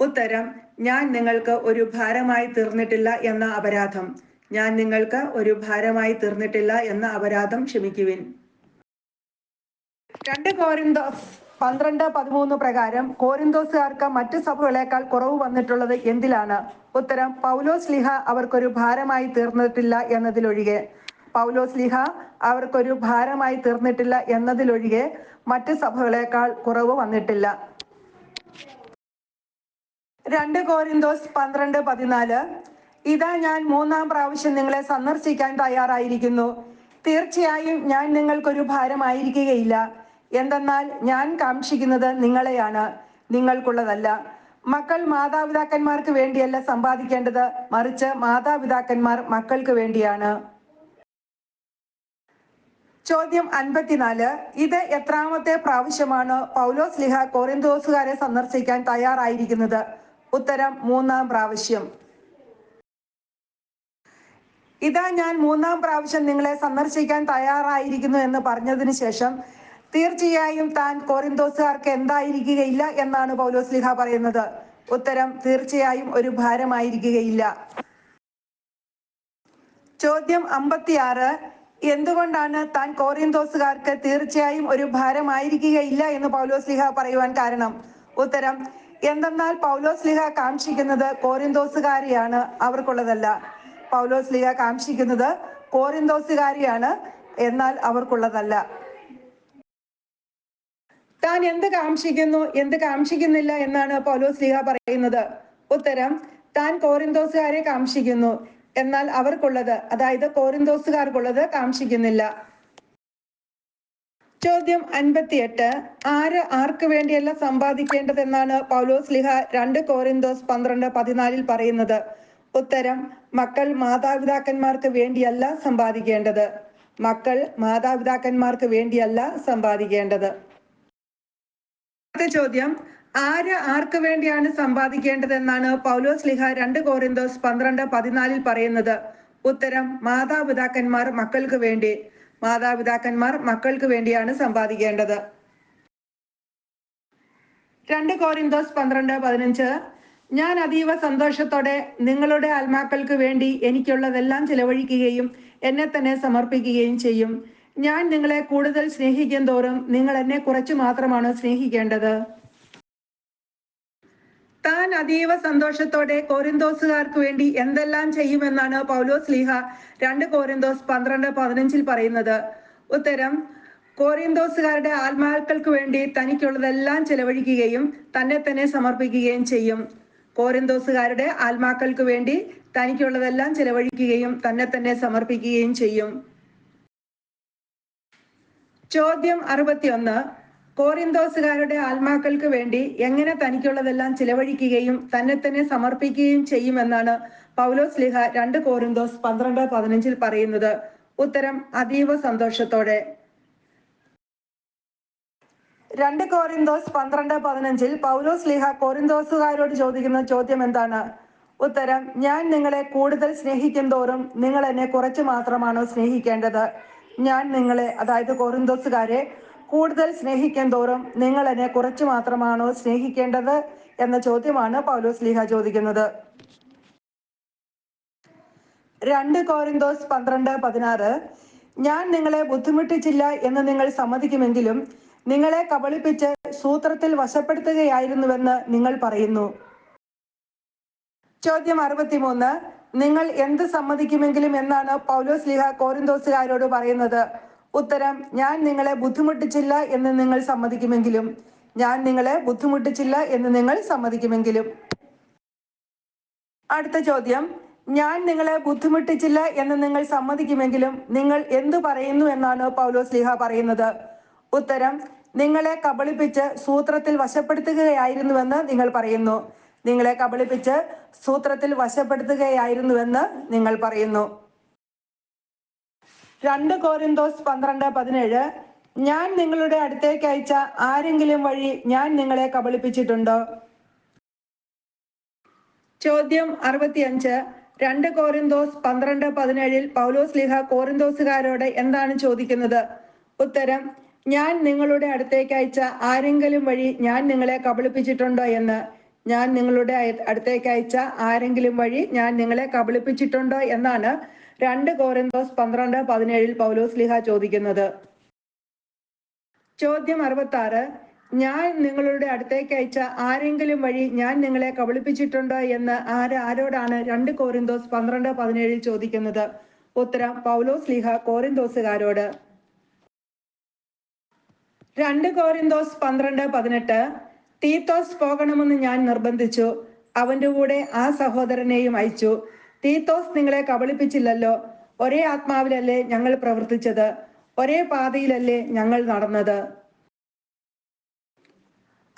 [SPEAKER 1] ഉത്തരം ഞാൻ നിങ്ങൾക്ക് ഒരു ഭാരമായി തീർന്നിട്ടില്ല എന്ന അപരാധം. ഞാൻ നിങ്ങൾക്ക് ഒരു ഭാരമായി തീർന്നിട്ടില്ല എന്ന അപരാധം ക്ഷമിക്കുവിൻ. രണ്ട് കോരിന്തോസ് പന്ത്രണ്ട് പതിമൂന്ന് പ്രകാരം കോരിന്തോസുകാർക്ക് മറ്റു സഭകളേക്കാൾ കുറവ് വന്നിട്ടുള്ളത് എന്തിലാണ്? ഉത്തരം പൗലോസ് ലിഹ അവർക്കൊരു ഭാരമായി തീർന്നിട്ടില്ല എന്നതിലൊഴികെ. പൗലോസ് ലിഹ അവർക്കൊരു ഭാരമായി തീർന്നിട്ടില്ല എന്നതിലൊഴികെ മറ്റ് സഭകളേക്കാൾ കുറവ് വന്നിട്ടില്ല. രണ്ട് കോരിന്തോസ് പന്ത്രണ്ട് പതിനാല്. ഇതാ ഞാൻ മൂന്നാം പ്രാവശ്യം നിങ്ങളെ സന്ദർശിക്കാൻ തയ്യാറായിരിക്കുന്നു. തീർച്ചയായും ഞാൻ നിങ്ങൾക്കൊരു ഭാരമായിരിക്കുകയില്ല. എന്തെന്നാൽ ഞാൻ കാക്ഷിക്കുന്നത് നിങ്ങളെയാണ്. നിങ്ങൾക്കുള്ളതല്ല. മക്കൾ മാതാപിതാക്കന്മാർക്ക് വേണ്ടിയല്ല സമ്പാദിക്കേണ്ടത്. മറിച്ച് മാതാപിതാക്കന്മാർ മക്കൾക്ക് വേണ്ടിയാണ്. ചോദ്യം അൻപത്തിനാല്. ഇത് എത്രാമത്തെ പ്രാവശ്യമാണ് പൗലോസ് ലിഹ കോറിന്തോസുകാരെ സന്ദർശിക്കാൻ തയ്യാറായിരിക്കുന്നത്? ഉത്തരം മൂന്നാം പ്രാവശ്യം. ഇതാ ഞാൻ മൂന്നാം പ്രാവശ്യം നിങ്ങളെ സന്ദർശിക്കാൻ തയ്യാറായിരിക്കുന്നു എന്ന് പറഞ്ഞതിന് ശേഷം തീർച്ചയായും താൻ കോറിന്തോസുകാർക്ക് എന്തായിരിക്കുകയില്ല എന്നാണ് പൗലോസ് ലിഹ പറയുന്നത്. ഉത്തരം തീർച്ചയായും ഒരു ഭാരമായിരിക്കുകയില്ല. ചോദ്യം അമ്പത്തിയാറ്. എന്തുകൊണ്ടാണ് താൻ കോറിന്തോസുകാർക്ക് തീർച്ചയായും ഒരു ഭാരമായിരിക്കുകയില്ല എന്ന് പൗലോസ് ലിഹ പറയുവാൻ കാരണം? ഉത്തരം എന്തെന്നാൽ പൗലോസ് ലിഹ കാക്ഷിക്കുന്നത് കോറിന്തോസുകാരിയാണ് അവർക്കുള്ളതല്ല. പൗലോസ് ലിഹ കാക്ഷിക്കുന്നത് കോറിന്തോസുകാരിയാണ് എന്നാൽ അവർക്കുള്ളതല്ല. താൻ എന്ത് കാക്ഷിക്കുന്നു? എന്ത് കാക്ഷിക്കുന്നില്ല എന്നാണ് പൗലോസ് ലീഹ പറയുന്നത്. ഉത്തരം താൻ കോറിന്തോസുകാരെ കാക്ഷിക്കുന്നു. എന്നാൽ അവർക്കുള്ളത് അതായത് കോറിന്തോസുകാർക്കുള്ളത് കാക്ഷിക്കുന്നില്ല. ചോദ്യം അൻപത്തിയെട്ട് ആര് ആർക്ക് വേണ്ടിയല്ല സമ്പാദിക്കേണ്ടതെന്നാണ് പൗലോസ് ലിഹ രണ്ട് കോറിന്തോസ് പന്ത്രണ്ട് പതിനാലിൽ പറയുന്നത്. ഉത്തരം മക്കൾ മാതാപിതാക്കന്മാർക്ക് വേണ്ടിയല്ല സമ്പാദിക്കേണ്ടത്. മക്കൾ മാതാപിതാക്കന്മാർക്ക് വേണ്ടിയല്ല സമ്പാദിക്കേണ്ടത്. അടുത്ത ചോദ്യം ആര് ആർക്ക് വേണ്ടിയാണ് സമ്പാദിക്കേണ്ടതെന്നാണ് പൗലോസ് ലിഹ രണ്ട് കോറിന്തോസ് പന്ത്രണ്ട് പതിനാലിൽ പറയുന്നത്. ഉത്തരം മാതാപിതാക്കന്മാർ മക്കൾക്ക് വേണ്ടി മാതാപിതാക്കന്മാർ മക്കൾക്ക് വേണ്ടിയാണ് സമ്പാദിക്കേണ്ടത്. രണ്ട് കോറിന്തോസ് പന്ത്രണ്ട് പതിനഞ്ച് ഞാൻ അതീവ സന്തോഷത്തോടെ നിങ്ങളുടെ ആത്മാക്കൾക്ക് വേണ്ടി എനിക്കുള്ളതെല്ലാം ചിലവഴിക്കുകയും എന്നെ തന്നെ സമർപ്പിക്കുകയും ചെയ്യും. ഞാൻ നിങ്ങളെ കൂടുതൽ സ്നേഹിക്കും തോറും നിങ്ങൾ എന്നെ കുറച്ചു മാത്രമാണ് സ്നേഹിക്കേണ്ടത്. താൻ അതീവ സന്തോഷത്തോടെ കോരിന്തോസുകാർക്ക് വേണ്ടി എന്തെല്ലാം ചെയ്യുമെന്നാണ് പൗലോസ് ലീഹ രണ്ട് കോരിന്തോസ് പന്ത്രണ്ട് പതിനഞ്ചിൽ പറയുന്നത്. ഉത്തരം കോരിന്തോസുകാരുടെ ആത്മാക്കൾക്ക് വേണ്ടി തനിക്കുള്ളതെല്ലാം ചെലവഴിക്കുകയും തന്നെ തന്നെ സമർപ്പിക്കുകയും ചെയ്യും. കോരിന്തോസുകാരുടെ ആത്മാക്കൾക്ക് വേണ്ടി തനിക്കുള്ളതെല്ലാം ചെലവഴിക്കുകയും തന്നെ തന്നെ സമർപ്പിക്കുകയും ചെയ്യും. ചോദ്യം അറുപത്തിയൊന്ന്. കോറിന്തോസുകാരുടെ ആത്മാക്കൾക്ക് വേണ്ടി എങ്ങനെ തനിക്കുള്ളതെല്ലാം ചിലവഴിക്കുകയും തന്നെ തന്നെ സമർപ്പിക്കുകയും ചെയ്യുമെന്നാണ് പൗലോസ് ലിഹ രണ്ട് കോറിന്തോസ് പന്ത്രണ്ട് പതിനഞ്ചിൽ പറയുന്നത്. ഉത്തരം അതീവ സന്തോഷത്തോടെ. രണ്ട് കോറിന്തോസ് പന്ത്രണ്ട് പതിനഞ്ചിൽ പൗലോസ് ലിഹ കോറിന്തോസുകാരോട് ചോദിക്കുന്ന ചോദ്യം എന്താണ്? ഉത്തരം ഞാൻ നിങ്ങളെ കൂടുതൽ സ്നേഹിക്കും തോറും നിങ്ങൾ എന്നെ കുറച്ച് മാത്രമാണോ സ്നേഹിക്കേണ്ടത്? ഞാൻ നിങ്ങളെ അതായത് കോറിന്തോസുകാരെ കൂടുതൽ സ്നേഹിക്കാൻ തോറും നിങ്ങൾ എന്നെ കുറച്ച് മാത്രമാണോ സ്നേഹിക്കേണ്ടത് എന്ന ചോദ്യമാണ് പൗലോസ് ലീഹ ചോദിക്കുന്നത്. രണ്ട് കോറിന്തോസ് പന്ത്രണ്ട് പതിനാറ് ഞാൻ നിങ്ങളെ ബുദ്ധിമുട്ടിച്ചില്ല എന്ന് നിങ്ങൾ സമ്മതിക്കുമെങ്കിലും നിങ്ങളെ കബളിപ്പിച്ച് സൂത്രത്തിൽ വശപ്പെടുത്തുകയായിരുന്നുവെന്ന് നിങ്ങൾ പറയുന്നു. ചോദ്യം അറുപത്തിമൂന്ന് നിങ്ങൾ എന്ത് സമ്മതിക്കുമെങ്കിലും എന്നാണ് പൗലോസ് ലിഹ കോരിന്തോസുകാരോട് പറയുന്നത്. ഉത്തരം ഞാൻ നിങ്ങളെ ബുദ്ധിമുട്ടിച്ചില്ല എന്ന് നിങ്ങൾ സമ്മതിക്കുമെങ്കിലും ഞാൻ നിങ്ങളെ ബുദ്ധിമുട്ടിച്ചില്ല എന്ന് നിങ്ങൾ സമ്മതിക്കുമെങ്കിലും. അടുത്ത ചോദ്യം ഞാൻ നിങ്ങളെ ബുദ്ധിമുട്ടിച്ചില്ല എന്ന് നിങ്ങൾ സമ്മതിക്കുമെങ്കിലും നിങ്ങൾ എന്തു പറയുന്നു എന്നാണ് പൗലോസ് ലിഹ പറയുന്നത്. ഉത്തരം നിങ്ങളെ കബളിപ്പിച്ച് സൂത്രത്തിൽ വശപ്പെടുത്തുകയായിരുന്നുവെന്ന് നിങ്ങൾ പറയുന്നു. നിങ്ങളെ കബളിപ്പിച്ച് സൂത്രത്തിൽ വശപ്പെടുത്തുകയായിരുന്നുവെന്ന് നിങ്ങൾ പറയുന്നു. രണ്ട് കോരിന്തോസ് പന്ത്രണ്ട് പതിനേഴ് ഞാൻ നിങ്ങളുടെ അടുത്തേക്ക് അയച്ച ആരെങ്കിലും വഴി ഞാൻ നിങ്ങളെ കബളിപ്പിച്ചിട്ടുണ്ടോ? ചോദ്യം അറുപത്തിയഞ്ച് രണ്ട് കോരിന്തോസ് പന്ത്രണ്ട് പതിനേഴിൽ പൗലോസ് ലിഹ കോരിന്തോസുകാരോട് എന്താണ് ചോദിക്കുന്നത്? ഉത്തരം ഞാൻ നിങ്ങളുടെ അടുത്തേക്ക് അയച്ച ആരെങ്കിലും വഴി ഞാൻ നിങ്ങളെ കബളിപ്പിച്ചിട്ടുണ്ടോ എന്ന്. ഞാൻ നിങ്ങളുടെ അടുത്തേക്ക് അയച്ച ആരെങ്കിലും വഴി ഞാൻ നിങ്ങളെ കബളിപ്പിച്ചിട്ടുണ്ടോ എന്നാണ് രണ്ട് കോരന്തോസ് പന്ത്രണ്ട് പതിനേഴിൽ പൗലോസ് ലിഹ ചോദിക്കുന്നത്. ചോദ്യം അറുപത്തി ആറ് ഞാൻ നിങ്ങളുടെ അടുത്തേക്ക് അയച്ച ആരെങ്കിലും വഴി ഞാൻ നിങ്ങളെ കബളിപ്പിച്ചിട്ടുണ്ടോ എന്ന് ആര് ആരോടാണ് രണ്ട് കോരിന്തോസ് പന്ത്രണ്ട് പതിനേഴിൽ ചോദിക്കുന്നത്? ഉത്തരം പൗലോസ് ലിഹ കോരിന്തോസുകാരോട്. രണ്ട് കോരിന്തോസ് പന്ത്രണ്ട് പതിനെട്ട്. തീത്തോസ് പോകണമെന്ന് ഞാൻ നിർബന്ധിച്ചു. അവന്റെ കൂടെ ആ സഹോദരനെയും അയച്ചു. തീത്തോസ് നിങ്ങളെ കബളിപ്പിച്ചില്ലല്ലോ. ഒരേ ആത്മാവിലല്ലേ ഞങ്ങൾ പ്രവർത്തിച്ചത്. ഒരേ പാതയിലല്ലേ ഞങ്ങൾ നടന്നത്.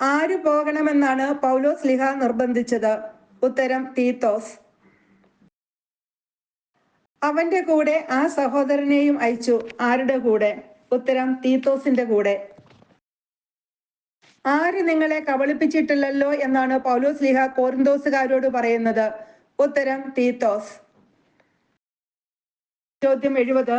[SPEAKER 1] ആര് പോകണമെന്നാണ് പൗലോസ് ലിഹ നിർബന്ധിച്ചത്. ഉത്തരം തീത്തോസ് അവന്റെ കൂടെ ആ സഹോദരനെയും അയച്ചു. ആരുടെ കൂടെ? ഉത്തരം തീത്തോസിന്റെ കൂടെ. ആര് നിങ്ങളെ കബളിപ്പിച്ചിട്ടില്ലല്ലോ എന്നാണ് പൗലോസ് ലിഹ കോറിന്തോസുകാരോട് പറയുന്നത്? ഉത്തരം തീത്തോസ്. ചോദ്യം എഴുപത്.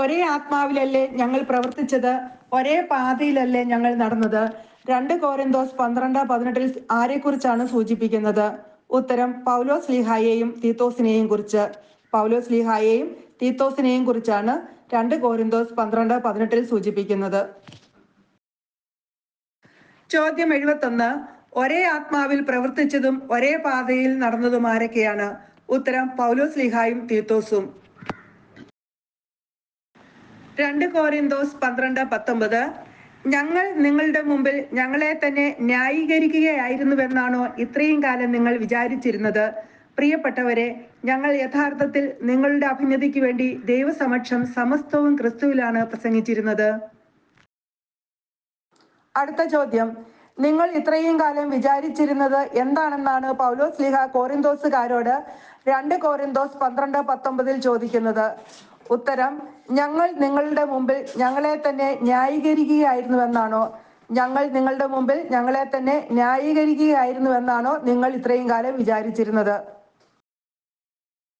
[SPEAKER 1] ഒരേ ആത്മാവിലല്ലേ ഞങ്ങൾ പ്രവർത്തിച്ചത്? ഒരേ പാതയിലല്ലേ ഞങ്ങൾ നടന്നത്? രണ്ട് കോറിന്തോസ് പന്ത്രണ്ട് പതിനെട്ടിൽ ആരെക്കുറിച്ചാണ് സൂചിപ്പിക്കുന്നത്? ഉത്തരം പൗലോസ് ലിഹായെയും തീത്തോസിനെയും കുറിച്ച്. പൗലോസ് ലിഹായെയും തീത്തോസിനെയും കുറിച്ചാണ് രണ്ട് കോറിന്തോസ് പന്ത്രണ്ട് പതിനെട്ടിൽ സൂചിപ്പിക്കുന്നത്. ചോദ്യം എഴുപത്തൊന്ന് ഒരേ ആത്മാവിൽ പ്രവർത്തിച്ചതും ഒരേ പാതയിൽ നടന്നതും ആരൊക്കെയാണ്? ഉത്തരം പൗലോസ് ലിഹായും തീത്തോസും. രണ്ട് കോരിന്തോസ് പന്ത്രണ്ട് പത്തൊമ്പത്. ഞങ്ങൾ നിങ്ങളുടെ മുമ്പിൽ ഞങ്ങളെ തന്നെ ന്യായീകരിക്കുകയായിരുന്നുവെന്നാണോ ഇത്രയും കാലം നിങ്ങൾ വിചാരിച്ചിരുന്നത്? പ്രിയപ്പെട്ടവരെ ഞങ്ങൾ യഥാർത്ഥത്തിൽ നിങ്ങളുടെ അഭിനതിക്ക് വേണ്ടി ദൈവസമക്ഷം സമസ്തവും ക്രിസ്തുവിലാണ് പ്രസംഗിച്ചിരുന്നത്. അടുത്ത ചോദ്യം. നിങ്ങൾ ഇത്രയും കാലം വിചാരിച്ചിരുന്നത് എന്താണെന്നാണ് പൗലോസ് ലിഹ കോറിന്തോസുകാരോട് രണ്ട് കോറിന്തോസ് പന്ത്രണ്ട് പത്തൊമ്പതിൽ ചോദിക്കുന്നത്. ഉത്തരം ഞങ്ങൾ നിങ്ങളുടെ മുമ്പിൽ ഞങ്ങളെ തന്നെ ന്യായീകരിക്കുകയായിരുന്നുവെന്നാണോ? ഞങ്ങൾ നിങ്ങളുടെ മുമ്പിൽ ഞങ്ങളെ തന്നെ ന്യായീകരിക്കുകയായിരുന്നുവെന്നാണോ നിങ്ങൾ ഇത്രയും കാലം വിചാരിച്ചിരുന്നത്?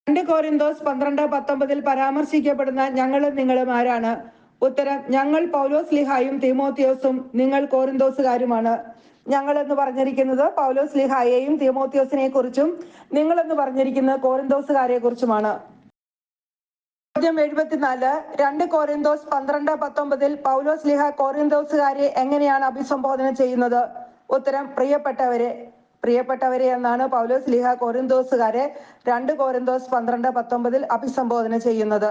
[SPEAKER 1] രണ്ട് കോറിന്തോസ് പന്ത്രണ്ട് പത്തൊമ്പതിൽ പരാമർശിക്കപ്പെടുന്ന ഞങ്ങളും നിങ്ങളും ആരാണ്? ഉത്തരം ഞങ്ങൾ പൗലോസ് ലിഹായും തീമോത്തിയോസും നിങ്ങൾ കോരിന്തോസുകാരുമാണ്. ഞങ്ങൾ എന്ന് പറഞ്ഞിരിക്കുന്നത് പൗലോസ് ലിഹായെയും തീമോത്തിയോസിനെ കുറിച്ചും നിങ്ങൾ എന്ന് പറഞ്ഞിരിക്കുന്നത് കോരിന്തോസുകാരെ കുറിച്ചുമാണ് ചോദ്യം എഴുപത്തിനാല് രണ്ട് കോരിന്തോസ് പന്ത്രണ്ട് പത്തൊമ്പതിൽ പൗലോസ് ലിഹ കോരിന്തോസുകാരെ എങ്ങനെയാണ് അഭിസംബോധന ചെയ്യുന്നത്? ഉത്തരം പ്രിയപ്പെട്ടവരെ പ്രിയപ്പെട്ടവരെ എന്നാണ് പൗലോസ് ലിഹ കോരിന്തോസുകാരെ രണ്ട് കോരിന്തോസ് പന്ത്രണ്ട് പത്തൊമ്പതിൽ അഭിസംബോധന ചെയ്യുന്നത്.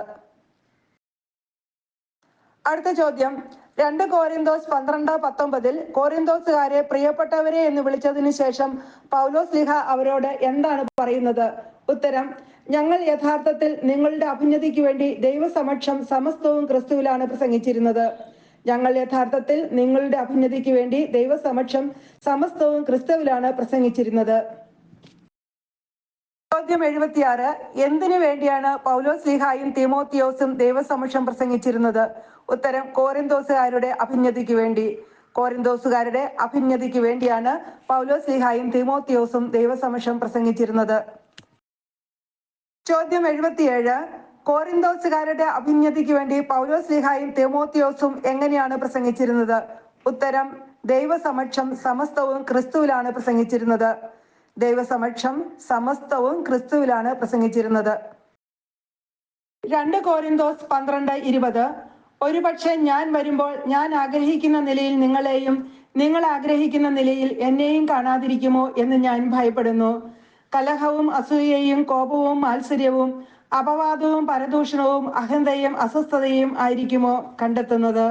[SPEAKER 1] അടുത്ത ചോദ്യം. രണ്ട് കോരിന്തോസ് പന്ത്രണ്ട് പത്തൊമ്പതിൽ കോരിന്തോസുകാരെ പ്രിയപ്പെട്ടവരെ എന്ന് വിളിച്ചതിന് ശേഷം പൗലോസ് ലിഹ അവരോട് എന്താണ് പറയുന്നത്? ഉത്തരം ഞങ്ങൾ യഥാർത്ഥത്തിൽ നിങ്ങളുടെ അഭിനതിക്ക് വേണ്ടി ദൈവസമക്ഷം സമസ്തവും ക്രിസ്തുവിലാണ് പ്രസംഗിച്ചിരുന്നത്. ഞങ്ങൾ യഥാർത്ഥത്തിൽ നിങ്ങളുടെ അഭിനതിക്ക് വേണ്ടി ദൈവസമക്ഷം സമസ്തവും ക്രിസ്തുവിലാണ് പ്രസംഗിച്ചിരുന്നത്. ചോദ്യം എഴുപത്തിയാറ്. എന്തിനു വേണ്ടിയാണ് പൗലോസ് സിഹായും തിമോത്തിയോസും ദൈവസമക്ഷം പ്രസംഗിച്ചിരുന്നത്? ഉത്തരം കോരിന്തോസുകാരുടെ അഭിന്നതിക്ക് വേണ്ടി. കോരിന്തോസുകാരുടെ അഭിന്നതിക്ക് വേണ്ടിയാണ് പൗലോസ് സിഹായും തിമോത്തിയോസും ദൈവസമക്ഷം പ്രസംഗിച്ചിരുന്നത്. ചോദ്യം എഴുപത്തിയേഴ്. കോറിന്തോസുകാരുടെ അഭിജ്ഞതയ്ക്ക് വേണ്ടി പൗലോസ് ലിഹായും തിമോത്തിയോസും എങ്ങനെയാണ് പ്രസംഗിച്ചിരുന്നത്? ഉത്തരം ദൈവസമക്ഷം സമസ്തവും ക്രിസ്തുവിലാണ് പ്രസംഗിച്ചിരുന്നത്. ദൈവസമക്ഷം സമസ്തവും ക്രിസ്തുവിലാണ് പ്രസംഗിച്ചിരുന്നത്. രണ്ട് കോരിന്തോസ് പന്ത്രണ്ട് ഇരുപത്. ഒരുപക്ഷെ ഞാൻ വരുമ്പോൾ ഞാൻ ആഗ്രഹിക്കുന്ന നിലയിൽ നിങ്ങളെയും നിങ്ങൾ ആഗ്രഹിക്കുന്ന നിലയിൽ എന്നെയും കാണാതിരിക്കുമോ എന്ന് ഞാൻ ഭയപ്പെടുന്നു. കലഹവും അസൂയയും കോപവും മാത്സര്യവും അപവാദവും പരദൂഷണവും അഹന്തയും അസ്വസ്ഥതയും ആയിരിക്കുമോ കണ്ടെത്തുന്നത്?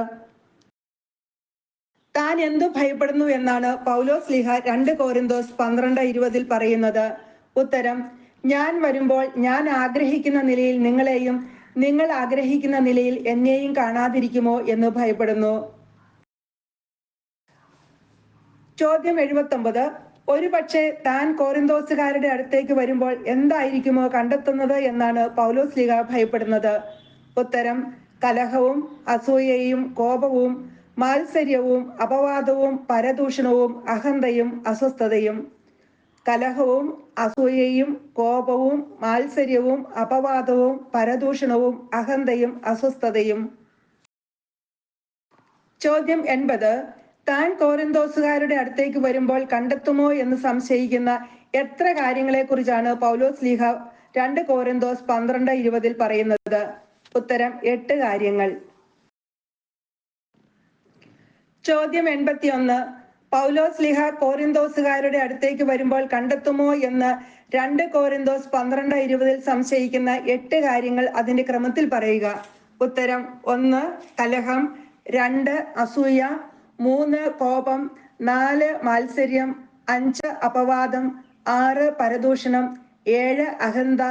[SPEAKER 1] താൻ എന്തു ഭയപ്പെടുന്നു എന്നാണ് പൗലോസ് ലിഹ രണ്ട് കോരിന്തോസ് പന്ത്രണ്ട് ഇരുപതിൽ പറയുന്നത്. ഉത്തരം ഞാൻ വരുമ്പോൾ ഞാൻ ആഗ്രഹിക്കുന്ന നിലയിൽ നിങ്ങളെയും നിങ്ങൾ ആഗ്രഹിക്കുന്ന നിലയിൽ എന്നെയും കാണാതിരിക്കുമോ എന്ന് ഭയപ്പെടുന്നു. ചോദ്യം എഴുപത്തൊമ്പത് ഒരു പക്ഷേ താൻ കോരിന്തോസുകാരുടെ അടുത്തേക്ക് വരുമ്പോൾ എന്തായിരിക്കുമോ കണ്ടെത്തുന്നത് എന്നാണ് പൗലോസ് ലീഗ ഭയപ്പെടുന്നത്. ഉത്തരം കലഹവും അസൂയയും കോപവും മാത്സര്യവും അപവാദവും പരദൂഷണവും അഹന്തയും അസ്വസ്ഥതയും കലഹവും അസൂയയും കോപവും മാത്സര്യവും അപവാദവും പരദൂഷണവും അഹന്തയും അസ്വസ്ഥതയും. ചോദ്യം എൺപത്. താൻ കോരന്തോസുകാരുടെ അടുത്തേക്ക് വരുമ്പോൾ കണ്ടെത്തുമോ എന്ന് സംശയിക്കുന്ന എത്ര കാര്യങ്ങളെക്കുറിച്ചാണ് പൗലോസ് ലീഹ രണ്ട് കോരന്തോസ് പന്ത്രണ്ട് ഇരുപതിൽ പറയുന്നത്? ഉത്തരം എട്ട് കാര്യങ്ങൾ. ചോദ്യം എൺപത്തിയൊന്ന്. പൗലോസ് ലിഹ കോരിന്തോസുകാരുടെ അടുത്തേക്ക് വരുമ്പോൾ കണ്ടെത്തുമോ എന്ന് രണ്ട് കോരിന്തോസ് പന്ത്രണ്ട് ഇരുപതിൽ സംശയിക്കുന്ന എട്ട് കാര്യങ്ങൾ അതിന്റെ ക്രമത്തിൽ പറയുക. ഉത്തരം ഒന്ന് കലഹം. രണ്ട് അസൂയ. മൂന്ന് കോപം. നാല് മാത്സര്യം. അഞ്ച് അപവാദം. ആറ് പരദൂഷണം. ഏഴ് അഹന്ത.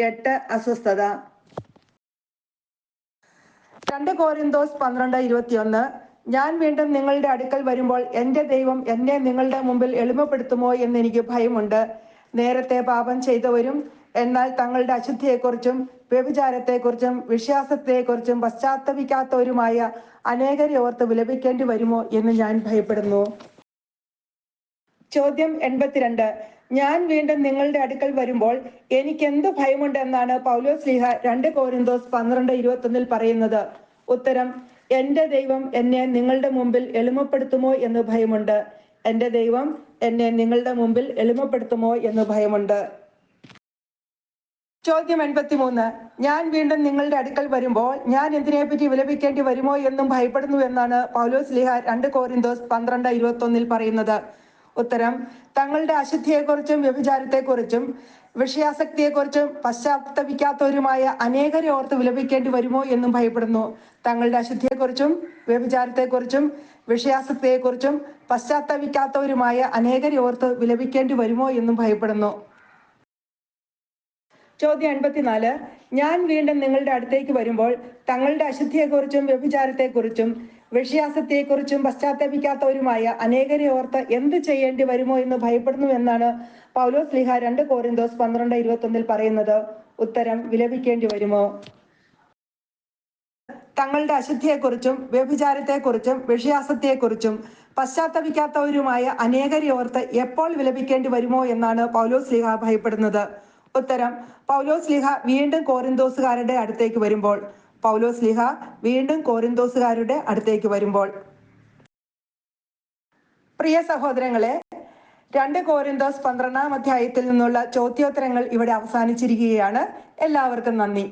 [SPEAKER 1] എട്ട് അസ്വസ്ഥത. രണ്ട് കോരിന്തോസ് പന്ത്രണ്ട് ഇരുപത്തിയൊന്ന്. ഞാൻ വീണ്ടും നിങ്ങളുടെ അടുക്കൽ വരുമ്പോൾ എന്റെ ദൈവം എന്നെ നിങ്ങളുടെ മുമ്പിൽ എളിമപ്പെടുത്തുമോ എന്ന് എനിക്ക് ഭയമുണ്ട്. നേരത്തെ പാപം ചെയ്തവരും എന്നാൽ തങ്ങളുടെ അശുദ്ധിയെക്കുറിച്ചും വ്യഭിചാരത്തെക്കുറിച്ചും വിശ്വാസത്തെക്കുറിച്ചും പശ്ചാത്തപിക്കാത്തവരുമായ അനേകരെ ഓർത്ത് വിലപിക്കേണ്ടി വരുമോ എന്ന് ഞാൻ ഭയപ്പെടുന്നു. ചോദ്യം എൺപത്തിരണ്ട്. ഞാൻ വീണ്ടും നിങ്ങളുടെ അടുക്കൽ വരുമ്പോൾ എനിക്ക് എന്ത് ഭയമുണ്ടെന്നാണ് പൗലോസ് ലീഹ രണ്ട് കോരിന്തോസ് പന്ത്രണ്ട് ഇരുപത്തൊന്നിൽ പറയുന്നത്. ഉത്തരം എന്റെ ദൈവം എന്നെ നിങ്ങളുടെ മുമ്പിൽ എളിമപ്പെടുത്തുമോ എന്ന് ഭയമുണ്ട്. എന്റെ ദൈവം എന്നെ നിങ്ങളുടെ മുമ്പിൽ എളിമപ്പെടുത്തുമോ എന്ന് ഭയമുണ്ട്. ചോദ്യം എൺപത്തിമൂന്ന്. ഞാൻ വീണ്ടും നിങ്ങളുടെ അടുക്കൽ വരുമ്പോൾ ഞാൻ എന്തിനെപ്പറ്റി വിലപിക്കേണ്ടി വരുമോ എന്നും ഭയപ്പെടുന്നു എന്നാണ് പൗലോസ് ലിഹ രണ്ട് കോരിന്തോസ് പന്ത്രണ്ട് ഇരുപത്തി ഒന്നിൽ പറയുന്നത്. ഉത്തരം തങ്ങളുടെ അശുദ്ധിയെക്കുറിച്ചും വ്യഭിചാരത്തെക്കുറിച്ചും വിഷയാസക്തിയെക്കുറിച്ചും പശ്ചാത്തപിക്കാത്തവരുമായ അനേകരെ ഓർത്ത് വിലപിക്കേണ്ടി വരുമോ എന്നും ഭയപ്പെടുന്നു. തങ്ങളുടെ അശുദ്ധിയെക്കുറിച്ചും വ്യഭിചാരത്തെക്കുറിച്ചും വിഷയാസക്തിയെക്കുറിച്ചും പശ്ചാത്തപിക്കാത്തവരുമായ അനേകരെ ഓർത്ത് വിലപിക്കേണ്ടി വരുമോ എന്നും ഭയപ്പെടുന്നു. ചോദ്യം എൺപത്തിനാല് ഞാൻ വീണ്ടും നിങ്ങളുടെ അടുത്തേക്ക് വരുമ്പോൾ തങ്ങളുടെ അശുദ്ധിയെക്കുറിച്ചും വ്യഭിചാരത്തെക്കുറിച്ചും വിഷയാസത്തെക്കുറിച്ചും പശ്ചാത്തപിക്കാത്തവരുമായ അനേകരെ ഓർത്ത് എന്ത് ചെയ്യേണ്ടി വരുമോ എന്ന് ഭയപ്പെടുന്നു എന്നാണ് പൗലോസ് ലിഹ രണ്ട് കോരിന്തോസ് പന്ത്രണ്ട് ഇരുപത്തി ഒന്നിൽ പറയുന്നത്. ഉത്തരം വിലപിക്കേണ്ടി വരുമോ? തങ്ങളുടെ അശുദ്ധിയെക്കുറിച്ചും വ്യഭിചാരത്തെക്കുറിച്ചും വിഷയാസത്തെക്കുറിച്ചും പശ്ചാത്തപിക്കാത്തവരുമായ അനേകരെ ഓർത്ത് എപ്പോൾ വിലപിക്കേണ്ടി വരുമോ എന്നാണ് പൗലോസ് ലിഹ ഭയപ്പെടുന്നത്. ഉത്തരം പൗലോസ് ലിഹ വീണ്ടും കോരിന്തോസുകാരുടെ അടുത്തേക്ക് വരുമ്പോൾ പൗലോസ് ലിഹ വീണ്ടും കോരിന്തോസുകാരുടെ അടുത്തേക്ക് വരുമ്പോൾ. പ്രിയ സഹോദരങ്ങളെ രണ്ട് കോരിന്തോസ് പന്ത്രണ്ടാം അധ്യായത്തിൽ നിന്നുള്ള ചോദ്യോത്തരങ്ങൾ ഇവിടെ അവസാനിച്ചിരിക്കുകയാണ്. എല്ലാവർക്കും നന്ദി.